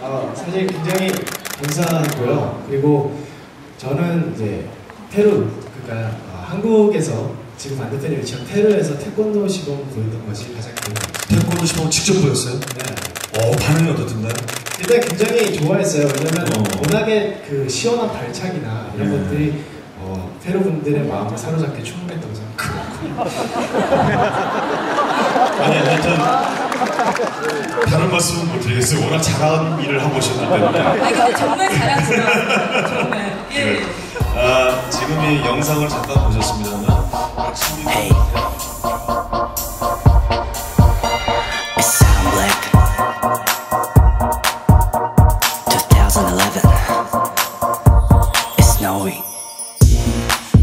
아, 사실 굉장히 감사하고요. 그리고 저는 이제 페루, 그러니까 어, 한국에서 지금 반대편에 위치한 페루에서 태권도 시범 보였던 것이 가장 남습니다. 태권도 시범 직접 보였어요? 네. 어, 반응이 어떻던가요? 일단 굉장히 좋아했어요. 왜냐면 어. 워낙에 그 시원한 발차기나 이런 네. 것들이 어, 페루 분들의 마음을 사로잡게 충분했다고 생각합니다. 아니, 하여튼 다른 말씀은 못 드리겠어요. 워낙 잘한 일을 하고 오셨기 때문에. 아, 근데 정말 잘하시더라고요. 정말. 예. 네. 아, 지금 이 영상을 잠깐 보셨습니다만 확실히 It's Sound Black 2011 It's Snowy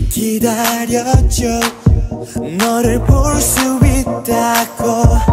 기다렸죠 너를 볼 수 있다고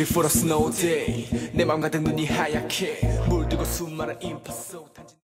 beautiful snow day. 내 맘 가득 눈이 하얗게. 물들고 수많은 인파 속 단지